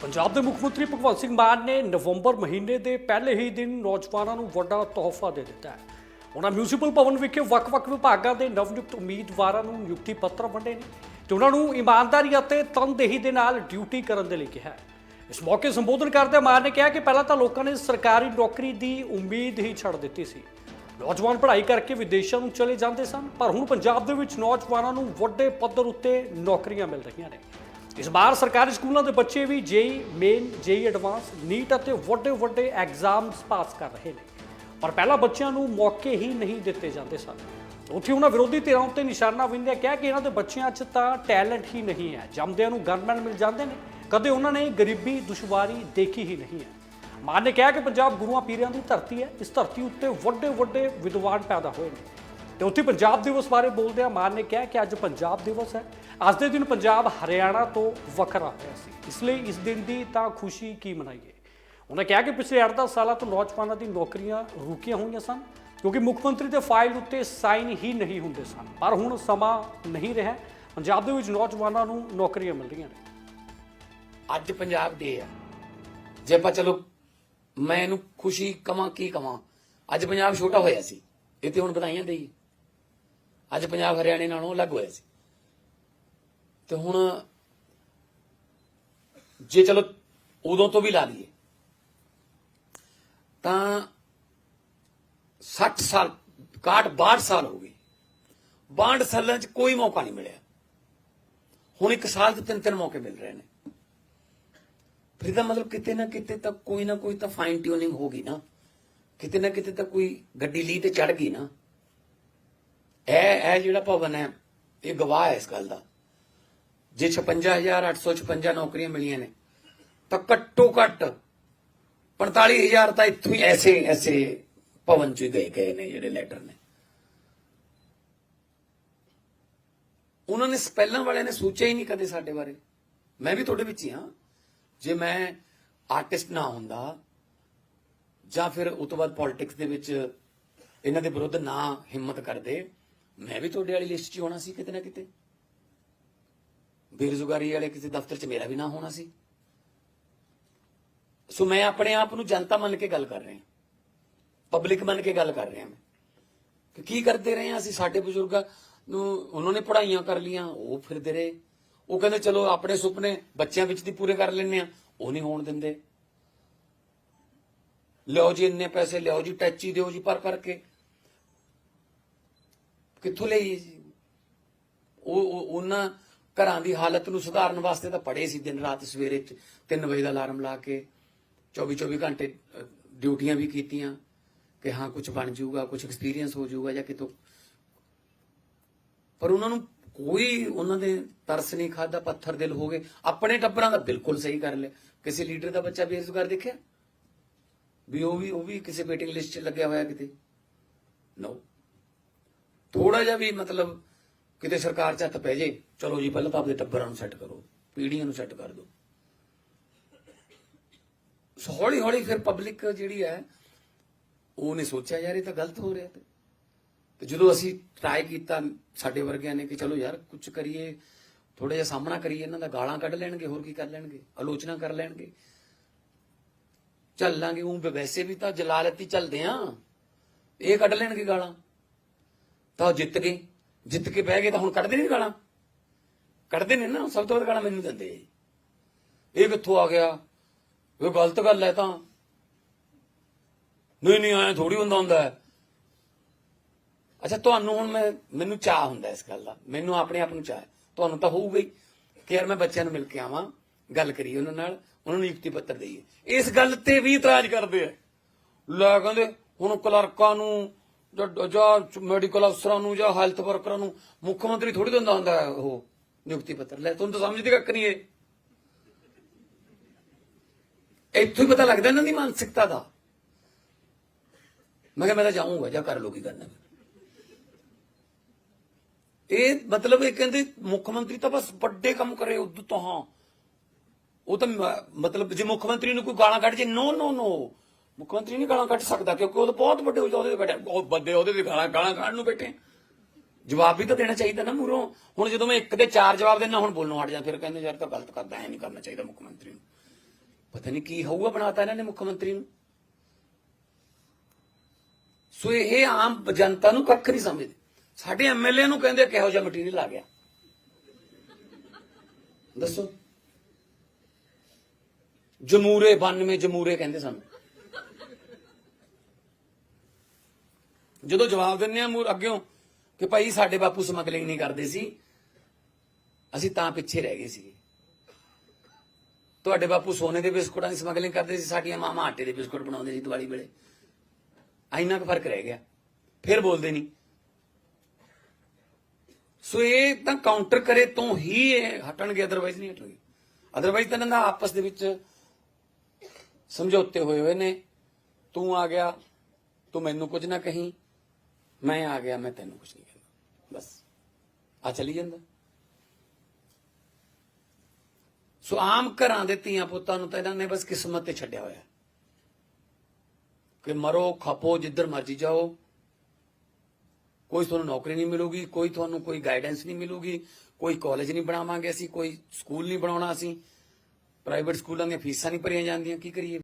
ਪੰਜਾਬ ਦੇ ਮੁੱਖ ਮੰਤਰੀ ਭਗਵੰਤ ਸਿੰਘ ਮਾਨ ਨੇ ਨਵੰਬਰ ਮਹੀਨੇ ਦੇ ਪਹਿਲੇ ਹੀ ਦਿਨ ਨੌਜਵਾਨਾਂ ਨੂੰ ਵੱਡਾ ਤੋਹਫਾ ਦੇ ਦਿੱਤਾ ਹੈ। ਉਹਨਾਂ ਮਿਊਨਿਸਪਲ ਭਵਨ ਵਿਖੇ ਵੱਖ-ਵੱਖ ਵਿਭਾਗਾਂ ਦੇ ਨਵਨਿਯੁਕਤ ਉਮੀਦਵਾਰਾਂ ਨੂੰ ਨਿਯੁਕਤੀ ਪੱਤਰ ਵੰਡੇ ਨੇ ਤੇ ਉਹਨਾਂ ਨੂੰ ਇਮਾਨਦਾਰੀ ਅਤੇ ਤਨਦੇਹੀ ਦੇ ਨਾਲ ਡਿਊਟੀ ਕਰਨ ਦੇ ਲਈ ਕਿਹਾ ਇਸ ਮੌਕੇ ਸੰਬੋਧਨ ਕਰਦੇ ਮਾਨ ਨੇ ਕਿਹਾ ਕਿ ਪਹਿਲਾਂ ਤਾਂ ਲੋਕਾਂ ਨੇ ਸਰਕਾਰੀ ਨੌਕਰੀ ਦੀ ਉਮੀਦ ਹੀ ਛੱਡ ਦਿੱਤੀ ਸੀ। ਨੌਜਵਾਨ ਪੜ੍ਹਾਈ ਕਰਕੇ ਵਿਦੇਸ਼ਾਂ ਨੂੰ ਚਲੇ ਜਾਂਦੇ ਸਨ, ਪਰ ਹੁਣ ਪੰਜਾਬ ਦੇ ਵਿੱਚ ਨੌਜਵਾਨਾਂ ਨੂੰ ਵੱਡੇ ਪੱਧਰ ਉੱਤੇ ਨੌਕਰੀਆਂ ਮਿਲ ਰਹੀਆਂ ਨੇ। ਇਸ ਵਾਰ ਸਰਕਾਰੀ ਸਕੂਲਾਂ ਦੇ ਬੱਚੇ ਵੀ JEE main, JEE advance, NEET ਅਤੇ ਵੱਡੇ ਵੱਡੇ ਐਗਜ਼ਾਮਸ ਪਾਸ ਕਰ ਰਹੇ ਨੇ। ਪਰ ਪਹਿਲਾਂ ਬੱਚਿਆਂ ਨੂੰ ਮੌਕੇ ਹੀ ਨਹੀਂ ਦਿੱਤੇ ਜਾਂਦੇ ਸਨ। ਉੱਥੇ ਉਹਨਾਂ ਵਿਰੋਧੀ ਧਿਰਾਂ ਉੱਤੇ ਨਿਸ਼ਾਨਾ ਵਿੰਦਿਆ ਕਿਹਾ ਕਿ ਇਹਨਾਂ ਦੇ ਬੱਚਿਆਂ 'ਚ ਤਾਂ ਟੈਲੈਂਟ ਹੀ ਨਹੀਂ ਹੈ। ਜੰਮਦਿਆਂ ਨੂੰ ਗਨਮੈਨ ਮਿਲ ਜਾਂਦੇ ਨੇ। ਕਦੇ ਉਹਨਾਂ ਨੇ ਗਰੀਬੀ, ਦੁਸ਼ਵਾਰੀ ਦੇਖੀ ਹੀ ਨਹੀਂ ਹੈ। ਮਾਨ ਨੇ ਕਿਹਾ ਕਿ ਪੰਜਾਬ ਗੁਰੂਆਂ, ਪੀਰਾਂ ਦੀ ਧਰਤੀ ਹੈ। ਇਸ ਧਰਤੀ ਉੱਤੇ ਵੱਡੇ ਵੱਡੇ ਵਿਦਵਾਨ ਪੈਦਾ ਹੋਏ ਨੇ। ਤੇ ਉੱਥੇ ਪੰਜਾਬ ਦਿਵਸ ਬਾਰੇ ਬੋਲਦਿਆਂ ਮਾਨ ਨੇ ਕਿਹਾ ਕਿ ਅੱਜ ਪੰਜਾਬ ਦਿਵਸ ਹੈ। ਅੱਜ ਦੇ ਦਿਨ ਪੰਜਾਬ ਹਰਿਆਣਾ ਤੋਂ ਵੱਖਰਾ ਹੋਇਆ ਸੀ। ਇਸ ਲਈ ਇਸ ਦਿਨ ਦੀ ਤਾਂ ਖੁਸ਼ੀ ਕੀ ਮਨਾਈਏ? ਉਹਨਾਂ ਕਿਹਾ ਕਿ ਪਿਛਲੇ 8-10 ਸਾਲਾਂ ਤੋਂ ਨੌਜਵਾਨਾਂ ਦੀ ਨੌਕਰੀਆਂ ਰੁਕੀਆਂ ਹੋਈਆਂ ਸਨ, ਕਿਉਂਕਿ ਮੁੱਖ ਮੰਤਰੀ ਦੇ ਫਾਈਲ ਉੱਤੇ ਸਾਈਨ ਹੀ ਨਹੀਂ ਹੁੰਦੇ ਸਨ। ਪਰ ਹੁਣ ਸਮਾਂ ਨਹੀਂ ਰਿਹਾ। ਪੰਜਾਬ ਦੇ ਵਿੱਚ ਨੌਜਵਾਨਾਂ ਨੂੰ ਨੌਕਰੀਆਂ ਮਿਲ ਰਹੀਆਂ ਨੇ। ਅੱਜ ਪੰਜਾਬ ਡੇ ਆ। ਜੇ ਆਪਾਂ ਚਲੋ, ਮੈਂ ਇਹਨੂੰ ਖੁਸ਼ੀ ਕਵਾਂ, ਕੀ ਕਵਾਂ? ਅੱਜ ਪੰਜਾਬ ਛੋਟਾ ਹੋਇਆ ਸੀ। ਇਹ ਤੇ ਹੁਣ ਵਧਾਈਆਂ ਦੇਈ ਅੱਜ ਪੰਜਾਬ ਹਰਿਆਣੇ ਨਾਲੋਂ ਅਲੱਗ ਹੋਇਆ ਸੀ। ਤੇ ਹੁਣ ਜੇ ਚਲੋ ਉਦੋਂ ਤੋਂ ਵੀ ਲਾ ਲਈਏ, ਤਾਂ 60 ਸਾਲ 61 62 ਸਾਲ ਹੋ ਗਏ। 62 ਸਾਲਾਂ 'ਚ ਕੋਈ ਮੌਕਾ ਨਹੀਂ ਮਿਲਿਆ। ਹੁਣ ਇੱਕ ਸਾਲ 'ਚ ਤਿੰਨ ਤਿੰਨ ਮੌਕੇ ਮਿਲ ਰਹੇ ਨੇ। ਫਿਰ ਇਹਦਾ ਮਤਲਬ ਕਿਤੇ ਨਾ ਕਿਤੇ ਤਾਂ ਕੋਈ ਨਾ ਕੋਈ ਤਾਂ ਫਾਈਨ ਟਿਊਨਿੰਗ ਹੋ ਗਈ ਨਾ। ਕਿਤੇ ਨਾ ਕਿਤੇ ਤਾਂ ਕੋਈ ਗੱਡੀ ਲੀ ਤੇ ਚੜ ਗਈ ਨਾ। ਇਹ ਇਹ ਜਿਹੜਾ ਭਵਨ ਹੈ, ਇਹ ਗਵਾਹ ਹੈ ਇਸ ਗੱਲ ਦਾ। ਜੇ 56856 ਨੌਕਰੀਆਂ ਮਿਲੀਆਂ ਨੇ, ਤਾਂ ਘੱਟੋ ਘੱਟ 45000 ਤਾਂ ਇੱਥੋਂ ਹੀ ਐਸੇ ਐਸੇ ਭਵਨ ਚ ਹੀ ਗਏ ਗਏ ਨੇ ਜਿਹੜੇ ਲੈਟਰ ਨੇ। ਉਹਨਾਂ ਨੇ ਪਹਿਲਾਂ ਵਾਲਿਆਂ ਨੇ ਸੋਚਿਆ ਹੀ ਨਹੀਂ ਕਦੇ ਸਾਡੇ ਬਾਰੇ। ਮੈਂ ਵੀ ਤੁਹਾਡੇ ਵਿੱਚ ਹੀ ਹਾਂ। ਜੇ ਮੈਂ ਆਰਟਿਸਟ ਨਾ ਹੁੰਦਾ, ਜਾਂ ਫਿਰ ਉਸ ਤੋਂ ਬਾਅਦ ਪੋਲਿਟਿਕਸ ਦੇ ਵਿੱਚ ਇਹਨਾਂ ਦੇ ਵਿਰੁੱਧ ਨਾ ਹਿੰਮਤ ਕਰਦੇ ਮੈਂ ਵੀ ਤੁਹਾਡੇ ਵਾਲੀ ਲਿਸਟ 'ਚ ਹੋਣਾ ਸੀ ਕਿਤੇ ਨਾ ਕਿਤੇ। ਬੇਰੁਜ਼ਗਾਰੀ ਵਾਲੇ ਕਿਸੇ ਦਫ਼ਤਰ 'ਚ ਮੇਰਾ ਵੀ ਨਾ ਹੋਣਾ ਸੀ। ਸੋ ਮੈਂ ਆਪਣੇ ਆਪ ਨੂੰ ਜਨਤਾ ਮੰਨ ਕੇ ਗੱਲ ਕਰ ਰਿਹਾ। ਪਬਲਿਕ ਮੰਨ ਕੇ ਗੱਲ ਕਰ ਰਿਹਾ ਮੈਂ। ਕਿ ਕੀ ਕਰਦੇ ਰਹੇ ਹਾਂ ਅਸੀਂ? ਸਾਡੇ ਬਜ਼ੁਰਗਾਂ ਨੂੰ ਉਹਨਾਂ ਨੇ ਪੜ੍ਹਾਈਆਂ ਕਰ ਲੀਆਂ ਉਹ ਫਿਰਦੇ ਰਹੇ। ਉਹ ਕਹਿੰਦੇ, ਚਲੋ, ਆਪਣੇ ਸੁਪਨੇ ਬੱਚਿਆਂ ਵਿੱਚ ਦੀ ਪੂਰੇ ਕਰ ਲੈਣੇ ਆ ਉਹ ਨਹੀਂ ਹੋਣ ਦਿੰਦੇ। ਲਿਓ ਜੀ ਇੰਨੇ ਪੈਸੇ ਲਿਓ ਜੀ, ਟੈਚੀ ਦਿਓ ਜੀ ਪਰ ਕਰਕੇ ਕਿੱਥੋਂ ਲਈਏ ਜੀ ਉਹ ਉਹਨਾਂ ਘਰਾਂ ਦੀ ਹਾਲਤ ਨੂੰ ਸੁਧਾਰਨ ਵਾਸਤੇ ਤਾਂ ਪੜੇ ਸੀ ਦਿਨ ਰਾਤ ਸਵੇਰੇ 3 ਵਜੇ ਦਾ ਅਲਾਰਮ ਲਾ ਕੇ 24 24 ਘੰਟੇ ਡਿਊਟੀਆਂ ਵੀ ਕੀਤੀਆਂ ਕਿ ਹਾਂ ਕੁਝ ਬਣ ਜਾਊਗਾ ਕੁਝ ਐਕਸਪੀਰੀਅੰਸ ਹੋ ਜਾਊਗਾ ਜਾਂ ਕਿਤੋਂ। ਪਰ ਉਹਨਾਂ ਨੂੰ ਕੋਈ ਉਹਨਾਂ ਦੇ ਤਰਸ ਨਹੀਂ ਖਾਦਾ ਪੱਥਰ ਦਿਲ ਹੋ ਗਏ। ਆਪਣੇ ਟੱਬਰਾਂ ਦਾ ਬਿਲਕੁਲ ਸਹੀ ਕਰ ਲਿਆ। ਕਿਸੇ ਲੀਡਰ ਦਾ ਬੱਚਾ ਬੇਰੁਜ਼ਗਾਰ ਦੇਖਿਆ? ਵੀ ਉਹ ਵੀ ਉਹ ਵੀ ਕਿਸੇ ਵੇਟਿੰਗ ਲਿਸਟ 'ਚ ਲੱਗਿਆ ਹੋਇਆ ਕਿਤੇ? ਨੋ ਥੋੜਾ ਜਿਹਾ ਵੀ ਮਤਲਬ ਕਿਤੇ ਸਰਕਾਰ 'ਚ ਹੱਥ ਪੈ ਜੇ, ਚਲੋ ਜੀ, ਪਹਿਲਾਂ ਤਾਂ ਆਪਣੇ ਟੱਬਰਾਂ ਨੂੰ ਸੈੱਟ ਕਰੋ, ਪੀੜ੍ਹੀਆਂ ਨੂੰ ਸੈੱਟ ਕਰ ਦਿਓ। ਸੋ ਹੌਲੀ ਹੌਲੀ ਫਿਰ ਪਬਲਿਕ ਜਿਹੜੀ ਹੈ ਉਹਨੇ ਸੋਚਿਆ ਯਾਰ, ਇਹ ਤਾਂ ਗਲਤ ਹੋ ਰਿਹਾ ਤੇ। ਜਦੋਂ ਅਸੀਂ ਟਰਾਈ ਕੀਤਾ ਸਾਡੇ ਵਰਗਿਆਂ ਨੇ ਕਿ ਚਲੋ ਯਾਰ ਕੁਝ ਕਰੀਏ ਥੋੜਾ ਜਿਹਾ ਸਾਹਮਣਾ ਕਰੀਏ, ਇਹਨਾਂ ਦਾ ਗਾਲਾਂ ਕੱਢ ਲੈਣਗੇ, ਹੋਰ ਕੀ ਕਰ ਲੈਣਗੇ, ਆਲੋਚਨਾ ਕਰ ਲੈਣਗੇ। ਚੱਲ ਲਾਂਗੇ ਉਹ ਵੈਸੇ ਵੀ ਤਾਂ ਜਲਾਲਤੀ ਚੱਲਦੇ ਆ, ਇਹ ਕੱਢ ਲੈਣਗੇ ਗਾਲਾਂ। ਤਾਂ ਉਹ ਜਿੱਤ ਗਏ। ਜਿੱਤ ਕੇ ਬਹਿ ਗਏ ਤਾਂ ਹੁਣ ਕੱਢਦੇ ਨਹੀਂ ਗਾਲਾਂ। ਕੱਢਦੇ ਨੇ ਨਾ, ਸਭ ਤੋਂ ਵੱਧ ਗਾਲਾਂ ਮੈਨੂੰ ਦਿੰਦੇ। ਇਹ ਕਿੱਥੋਂ ਆ ਗਿਆ? ਇਹ ਗਲਤ ਗੱਲ ਹੈ ਤਾਂ। ਨਹੀਂ ਨਹੀਂ ਆਇਆ ਥੋੜੀ ਹੁੰਦਾ ਹੁੰਦਾ ਹੈ। ਅੱਛਾ, ਤੁਹਾਨੂੰ ਹੁਣ ਮੈਂ, ਮੈਨੂੰ ਚਾਹ ਹੁੰਦਾ ਇਸ ਗੱਲ ਦਾ। ਮੈਨੂੰ ਆਪਣੇ ਆਪ ਨੂੰ ਚਾਹ ਤੁਹਾਨੂੰ ਤਾਂ ਹੋਊਗਾ ਹੀ ਕਿ ਯਾਰ ਮੈਂ ਬੱਚਿਆਂ ਨੂੰ ਮਿਲ ਕੇ ਆਵਾਂ, ਗੱਲ ਕਰੀਏ ਉਹਨਾਂ ਨਾਲ, ਉਹਨਾਂ ਨੂੰ ਨਿਯੁਕਤੀ ਪੱਤਰ ਦੇਈਏ। ਇਸ ਗੱਲ ਤੇ ਵੀ ਇਤਰਾਜ਼ ਕਰਦੇ ਆ। ਲੈ ਕਹਿੰਦੇ, ਹੁਣ ਕਲਰਕਾਂ ਨੂੰ ਜਾਂ- ਮੈਡੀਕਲ ਅਫਸਰਾਂ ਨੂੰ ਜਾਂ ਹੈਲਥ ਵਰਕਰਾਂ ਨੂੰ ਮੁੱਖ ਮੰਤਰੀ ਥੋੜੀ ਦਿੰਦਾ ਹੁੰਦਾ ਉਹ ਨਿਯੁਕਤੀ ਪੱਤਰ। ਲੈ, ਤੁਹਾਨੂੰ ਤਾਂ ਸਮਝਦੇ ਕੱਖ ਨਹੀਂ ਇਹ। ਇੱਥੋਂ ਹੀ ਪਤਾ ਲੱਗਦਾ ਇਹਨਾਂ ਦੀ ਮਾਨਸਿਕਤਾ ਦਾ। ਮੈਂ ਕਿਹਾ ਮੈਂ ਤਾਂ ਜਾਊਂਗਾ, ਜਾਂ ਕਰ ਲੋ ਕੀ ਕਰਨਾ। ਇਹ ਮਤਲਬ ਇਹ ਕਹਿੰਦੇ ਮੁੱਖ ਮੰਤਰੀ ਤਾਂ ਬਸ ਵੱਡੇ ਕੰਮ ਕਰੇ ਉਦੋਂ ਤੋਂ ਹਾਂ। ਉਹ ਤਾਂ ਮਤਲਬ ਜੇ ਮੁੱਖ ਮੰਤਰੀ ਨੂੰ ਕੋਈ ਗਾਲਾਂ ਕੱਢ ਜੇ ਨੋ ਨੋ ਨੋ ਮੁੱਖ ਮੰਤਰੀ ਨਹੀਂ ਗਾਲਾਂ ਕੱਢ ਸਕਦਾ ਕਿਉਂਕਿ ਉਹ ਤਾਂ ਬਹੁਤ ਵੱਡੇ ਉਹਦੇ ਤੇ ਬੈਠੇ। ਬਹੁਤ ਵੱਡੇ ਉਹਦੇ ਤੇ ਗਾਲਾਂ ਗਾਲਾਂ ਕੱਢਣ ਨੂੰ ਬੈਠੇ। ਜਵਾਬ ਵੀ ਤਾਂ ਦੇਣਾ ਚਾਹੀਦਾ ਨਾ ਮੂਰੋਂ ਹੁਣ ਜਦੋਂ ਮੈਂ ਇੱਕ ਦੇ ਚਾਰ ਜਵਾਬ ਦੇਣਾ ਹੁਣ ਬੋਲਣੋਂ ਹਟ ਜਾਂ। ਫਿਰ ਕਹਿੰਦੇ ਯਾਰ ਤਾਂ ਗਲਤ ਕਰਦਾ, ਐ ਨਹੀਂ ਕਰਨਾ ਚਾਹੀਦਾ ਮੁੱਖ ਮੰਤਰੀ ਨੂੰ। ਪਤਾ ਨਹੀਂ ਕੀ ਹੋਊਗਾ, ਬਣਾਤਾ ਇਹਨਾਂ ਨੇ ਮੁੱਖ ਮੰਤਰੀ ਨੂੰ। ਸੋ ਇਹ ਆਮ ਜਨਤਾ ਨੂੰ ਕੱਖ ਨਹੀਂ ਸਮਝਦੇ। ਸਾਡੇ ਐਮਐਲਏ ਨੂੰ ਕਹਿੰਦੇ ਕਿਹੋ ਜਿਹਾ ਮਟੀਰੀਅਲ ਆ ਗਿਆ। ਦੱਸੋ। ਜਮੂਰੇ 92 ਜਮੂਰੇ ਕਹਿੰਦੇ ਸਾਨੂੰ। ਜਦੋਂ ਜਵਾਬ ਦਿੰਨੇ ਆ ਮੂਰ ਅੱਗਿਓਂ ਕਿ ਭਾਈ ਸਾਡੇ ਬਾਪੂ ਸਮਗਲਿੰਗ ਨਹੀਂ ਕਰਦੇ ਸੀ, ਅਸੀਂ ਤਾਂ ਪਿੱਛੇ ਰਹਿ ਗਏ ਸੀ ਤੁਹਾਡੇ ਬਾਪੂ ਸੋਨੇ ਦੇ ਬਿਸਕੁਟਾਂ ਦੀ ਸਮਗਲਿੰਗ ਕਰਦੇ ਸੀ, ਸਾਡੀਆਂ ਮਾਮਾ ਆਟੇ ਦੇ ਬਿਸਕੁਟ ਬਣਾਉਂਦੇ ਸੀ ਦੀਵਾਲੀ ਵੇਲੇ। ਇੰਨਾ ਕੁ ਫ਼ਰਕ ਰਹਿ ਗਿਆ। ਫਿਰ ਬੋਲਦੇ ਨਹੀਂ। ਸੋ ਇਹ ਤਾਂ ਕਾਊਂਟਰ ਕਰੇ ਤੋਂ ਹੀ ਇਹ ਹਟਣਗੇ ਅਦਰਵਾਈਜ਼ ਨਹੀਂ ਹਟਣਗੇ। ਅਦਰਵਾਈਜ਼ ਤਾਂ ਇਹਨਾਂ ਦਾ ਆਪਸ ਦੇ ਵਿੱਚ ਸਮਝੌਤੇ ਹੋਏ ਹੋਏ ਨੇ। ਤੂੰ ਆ ਗਿਆ, ਤੂੰ ਮੈਨੂੰ ਕੁਝ ਨਾ ਕਹੀਂ। ਮੈਂ ਆ ਗਿਆ, ਮੈਂ ਤੈਨੂੰ ਕੁਝ ਨਹੀਂ ਕਹਿੰਦਾ। ਬਸ। ਆ ਚਲੀ ਜਾਂਦਾ। ਸੋ ਆਮ ਘਰਾਂ ਦੇ ਧੀਆਂ ਪੁੱਤਾਂ ਨੂੰ ਤਾਂ ਇਹਨਾਂ ਨੇ ਬਸ ਕਿਸਮਤ ਤੇ ਛੱਡਿਆ ਹੋਇਆ। ਕਿ ਮਰੋ, ਖਪੋ, ਜਿੱਧਰ ਮਰਜ਼ੀ ਜਾਓ। ਕੋਈ ਤੁਹਾਨੂੰ ਨੌਕਰੀ ਨਹੀਂ ਮਿਲੂਗੀ, ਕੋਈ ਤੁਹਾਨੂੰ ਕੋਈ ਗਾਈਡੈਂਸ ਨਹੀਂ ਮਿਲੂਗੀ, ਕੋਈ ਕਾਲਜ ਨਹੀਂ ਬਣਾਵਾਂਗੇ ਅਸੀਂ, ਕੋਈ ਸਕੂਲ ਨਹੀਂ ਬਣਾਉਣਾ ਅਸੀਂ। ਪ੍ਰਾਈਵੇਟ ਸਕੂਲਾਂ ਦੀਆਂ ਫੀਸਾਂ ਨਹੀਂ ਭਰੀਆਂ ਜਾਂਦੀਆਂ, ਕੀ ਕਰੀਏ?